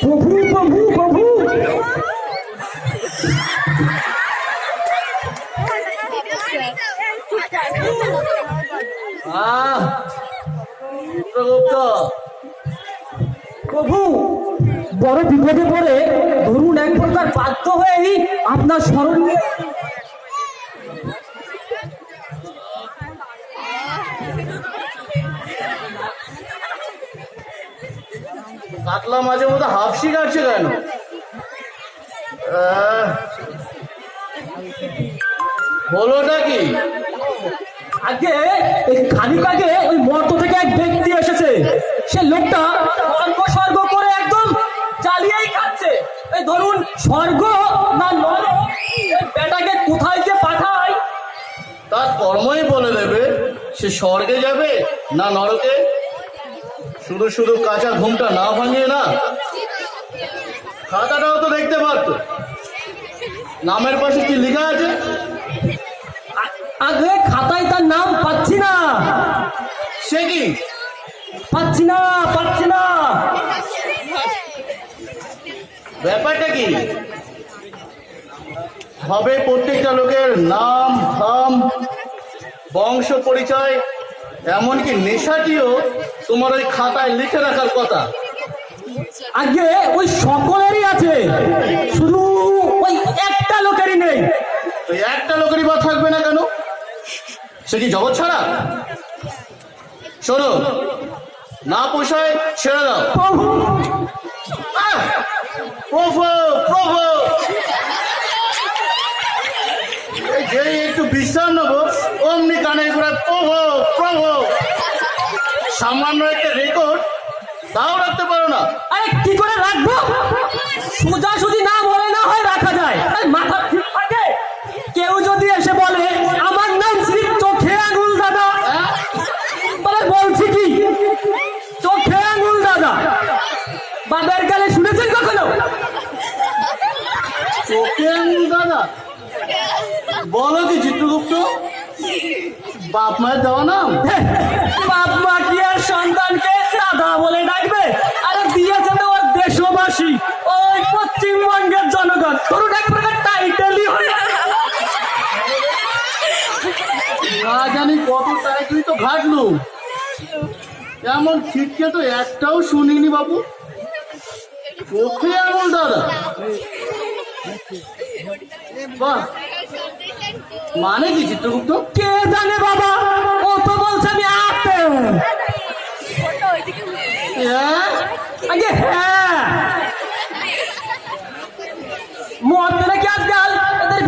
প্রভু প্রভু প্রভু। প্রভু বড় বিপদে পড়ে ধরুন এক প্রকার বাধ্য হয়েই আপনার স্মরণ কাতলা মাঝে মধ্যে হাফসি কাটছে কেন? হলোটা কি? আগে এই খানিক আগে ওই মর্ত থেকে এক ব্যক্তি এসেছে। সে লোকটা স্বর্গ করে একদম চালিয়েই খাচ্ছে। এই ধরুন স্বর্গ না নরক বেটাকে কোথায় যে পাঠায়? তার কর্মই বলে দেবে সে স্বর্গে যাবে না নরকে? শুধু শুধু কাঁচা ঘুমটা না ভাঙিয়ে না খাতাটাও তো দেখতে পারতো। নামের পাশে কি লেখা আছে? আগে খাতায় তার নাম পাচ্ছি না। সে কি? পাচ্ছি না পাচ্ছি না। ব্যাপারটা কি? হবে প্রত্যেকটা লোকের নাম ধাম বংশ পরিচয় এমনকি নেশাটিও তোমার ওই খাতায় লিখে রাখার কথা। আগে ওই সকলেরই আছে, শুধু ওই একটা লোকেরই নেই। একটা লোকেরই বা থাকবে না কেন? সে কি জগৎ ছাড়া? শোনো, না পোষায় ছেড়ে দাও। প্রভু! প্রভু! যেই একটু বিশ্রাম নেব সামান্য একটা রেকর্ড তাও রাখতে পারো না। আরে কি করে রাখব? সোজা সুজি না বলে না হয় রাখা যায়। মাথা কেউ যদি এসে বলে আমার নাম শ্রী চোখে আঙুল দাদা। বলে বলছি কি? চোখে আঙুল দাদা। বাবার গালে শুনেছেন কখনো? চোখে আঙুল দাদা? বলো কি চিত্রগুপ্ত? বাপ মায়ের দেওয়া নাম? বাপ মা কি আর সন্তানকে দাদা বলে ডাকবে? আরে দিয়েছে তো ওর দেশবাসী ওই পশ্চিমবঙ্গের জনগণ। ধরুন এক প্রকার টাইটেলই হয়ে না জানি কত টাইটলি তো ঘাটলু। এমন ছিটকে তো একটাও শুনিনি বাবু। চোখে আঙুল দাদা। বাহ। মানে কি চিত্রগুপ্ত? কে জানে বাবা? ও তো বলছে আমি হ্যাঁ? হ্যাঁ। নাকি আজকাল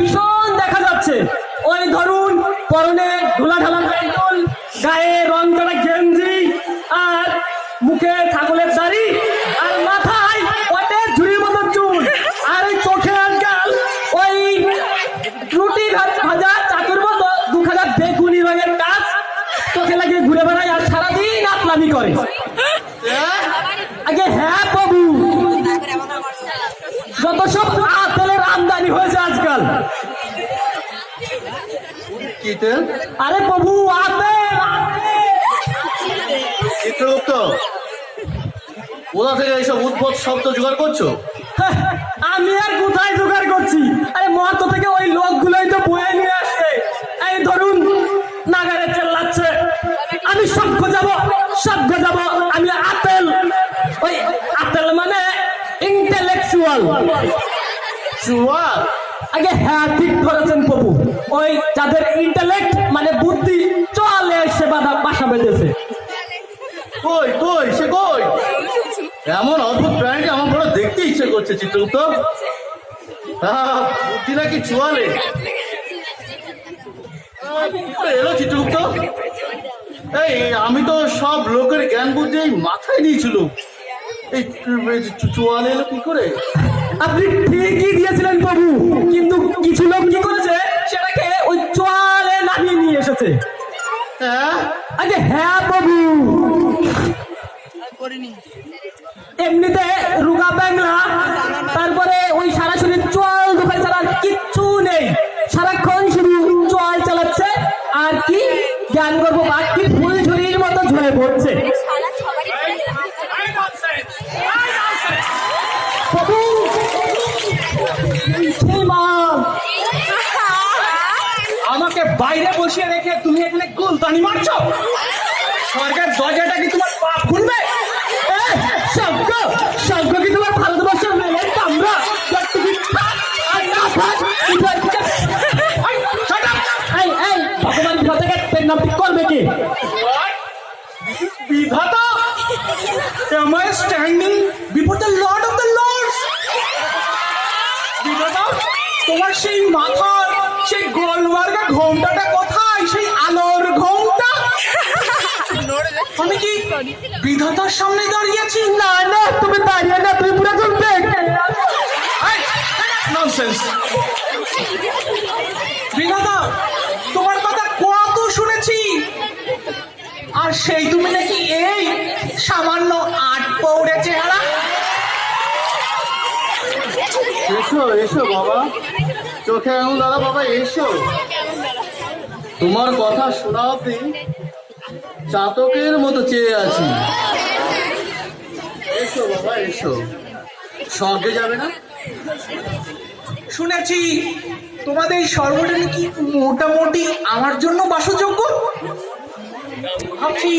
ভীষণ দেখা যাচ্ছে? ওই ধরুন, পরনে ঢোলা ঢালা গায়ে রং চড়া গেঞ্জি, আর মুখে ছাগলের কি তেল? আরে বাবু আতেল আতেল। চিত্রগুপ্ত কোথা থেকে এইসব উদ্ভট শব্দ জোগাড় করছ? আমি আর কোথায় জোগাড় করছি? আরে মহাত্ম থেকে ওই লোকগুলোই তো বয়ে নিয়ে আসছে। এই ধরুন নাগারে চেল্লাচ্ছে। আমি সভ্য যাব সভ্য যাব। আমি আতেল ওই আতেল মানে ইন্টেলেকচুয়াল চুয়া? আগে হ্যাঁ ঠিক করেছেন প্রভু। ওই যাদের ইন্টালেক্ট মানে বুদ্ধি, চলে এসে বাধা, বাসা বেঁধেছে। কই কই, সে কই? এমন অদ্ভুত প্রাণীকে আমার বড় দেখতে ইচ্ছে করছে, চিত্রগুপ্ত। বুদ্ধি নাকি চুয়ালে? এলো চিত্রগুপ্ত। এই, আমি তো সব লোকের জ্ঞান বুদ্ধি মাথায় নিয়েছিল এই চুয়ালে এলো কি করে? আপনি ঠিকই দিয়েছিলেন প্রভু। কিন্তু কিছু লোক কি করেছে? সেটাকে ওই চোয়ালে নামিয়ে নিয়ে এসেছে। হ্যাঁ? আগে হ্যাঁ বসিয়ে রেখে তুমি এখানে গুলতানি মারছো? সরকার দরজাটা কি তোমার পা খুলবে? শব্দ শব্দ কি তোমার ভারতবর্ষের না করবে কি? বিধাতা Am I standing before the Lord of the তোমার সেই মাথার, সেই গোলমার্গা ঘোমটাটা বিধাতার সামনে দাঁড়িয়েছি না না তুমি দাঁড়িয়ে না তুমি পুরো চলবে ননসেন্স বিধাতা তোমার কথা কত শুনেছি। আর সেই তুমি নাকি এই সামান্য আট পৌড়ে চেহারা। এসো এসো বাবা। চোখে আঙুল দাদা বাবা এসো। তোমার কথা শোনা অব্দি চাতকের মতো চেয়ে আছি। এসো বাবা, এসো। স্বর্গে যাবে না? শুনেছি, তোমাদের সর্বটা নাকি মোটামুটি আমার জন্য বাসযোগ্য? ভাবছি